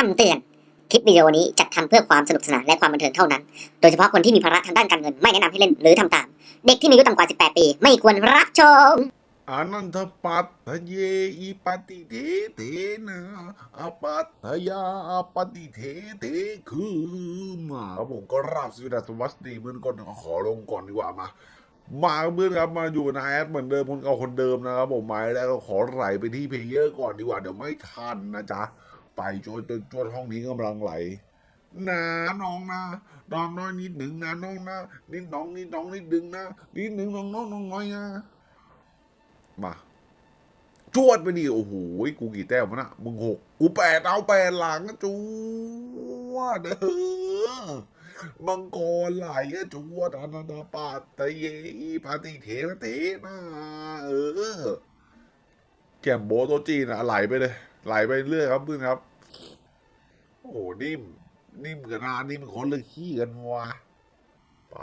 คำเตือน คลิปวิดีโอนี้จัดทำเพื่อความสนุกสนานและความบันเทิงเท่านั้น โดยเฉพาะคนที่มีภาระทางด้านการเงินไม่แนะนำให้เล่นหรือทำตาม เด็กที่มีอายุต่ำกว่า 18 ปี ไม่ควรรับชมอนันทปัตถเยอีปฏิเทเทนะอปัตถยาอปฏิเทเทคือมาครับผมก็ราบสวัสดีสวัสดีเมื่อนก่อนขอลงก่อนดีกว่ามา มาเพื่อนครับมาอยู่ในแอดเหมือนเดิมคนเก่าคนเดิมนะครับผมมาแล้วก็ขอไหลไปที่เพลเยอร์ก่อนดีกว่าเดี๋ยวไม่ทันนะจ๊ะ ไปจนจนจนห้องนี้กำลังไหลนะน้องนะน้องน้อยนิดหนึ่งนะน้องนะนิดน้องนิดน้องนิดดึงนะนิดหนึ่งน้องน้องน้องน้อยนะมาจวดไปดิโอ้โหกูกี่แต้มวะนะมึงหกกูแปดเอาแปดหลังอะจวดเด้อมังกรไหลอะจวดอนันตปาตะเยปาติเทนะเทนะเออแกมโบโตจีนอะไหลไปเลยไหลไปเรื่อยครับเพื่อนครับ โอ้โหนิ่ม นิ่มกับนานี่มันคนเลยขี้กันวะไป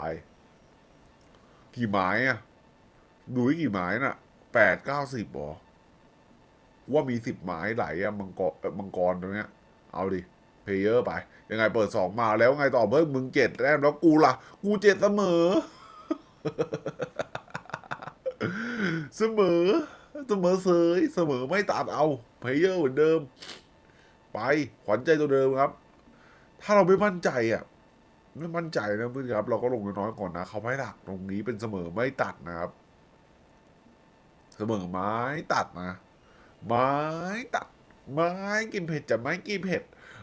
กี่ไม้อะดูให้กี่ไม้น่ะแปดเก้าสิบหรอว่ามีสิบหมายไหลอะมังกรเอ่อมังกรตรงเนี้ย เอาดิเพลเยอร์ไป ยังไงเปิดสองมาแล้วไงต่อเพิ่มมึงเจ็ดแต้มแล้วกูล่ะ กูเจ็ดเสมอ เสมอ เสมอเสยเสมอไม่ตัดเอาเพลเยอร์เหมือนเดิม ไปขวัญใจตัวเดิมครับ ถ้าเราไม่มั่นใจอะไม่มั่นใจนะเพื่อนครับ เราก็ลงน้อยๆก่อนนะเขาไม่หลักตรงนี้เป็นเสมอไม่ตัดนะครับ เสมอไม้ตัดนะไม้ตัดไม้กินเผ็ดจะไม้กินเผ็ด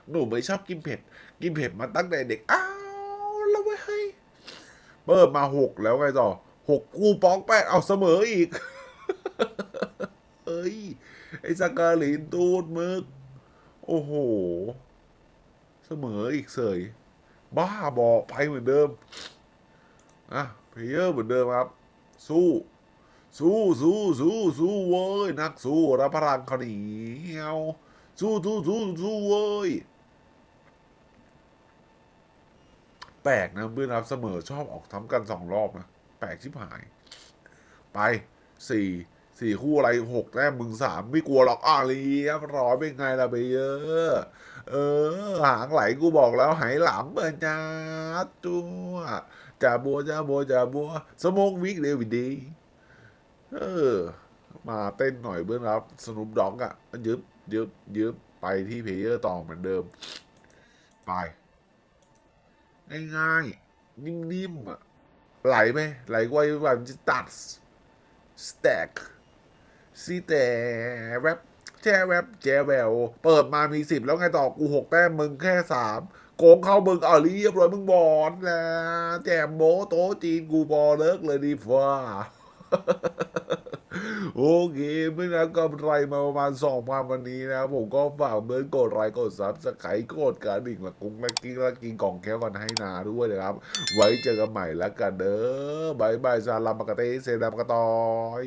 หนูไม่ชอบกินเผ็ด กินเผ็ดมาตั้งแต่เด็กอ้าวแล้วไว้ให้เปิดมาหกแล้วไงต่อหกกูปองแปดเอาเสมออีก เอ้ย ไอ้สกาลินตูดมึก โอ้โห เสมออีกเสย บ้าบอไปเหมือนเดิม อะเพลเยอร์เหมือนเดิมครับ สู้ สู้สู้สู้สู้เว้ย นักสู้รับพลังเขาหนียวสู้สู้สู้สู้เว้ย แปลกนะเพื่อนครับเสมอชอบออกทำกันสองรอบนะ แปลกชิบหาย ไปสี่ สี่คู่อะไรหกแต้มมึงสามไม่กลัวหรอกอ้าวเรียบร้อยเป็นไงล่ะไปเยอะเออ หางไหลกูบอกแล้วหายหลังเปิดจ้าจัวจ่าบัวจ่าบัวจ่าบัวสมองวิกเดวิดีเออ มาเต้นหน่อยเบื้องรับสนุปดอกอะยึบยึบยึบไปที่เพเยอร์ต่อเหมือนเดิม ไป ง่ายๆ นิ่มๆอะไหลไหมไหลไวแบบจะตัดสแต็ก ซีแต่แรปแจ้แรปแจ้แววเปิดมามีสิบแล้วไงต่อกูหกแต้มมึงแค่สามโกงเข้ามึงเอาเรียบร้อยมึงบอลแล้วแจมโบโตจีนกูบอลเลิกเลยดีฟ้าโอเคเมื่อนั้นกำไรมาประมาณสองพันวันนี้นะ ผมก็ฝากเบิร์นกดไลค์กดซับสไครต์กดกระดิ่งและกุ้งและกิ้งและกินกล่องแก้วกันให้นาด้วยนะครับ ไว้เจอกันใหม่แล้วกันเด้อบายบายซาลามากาเตเซดามกาตอย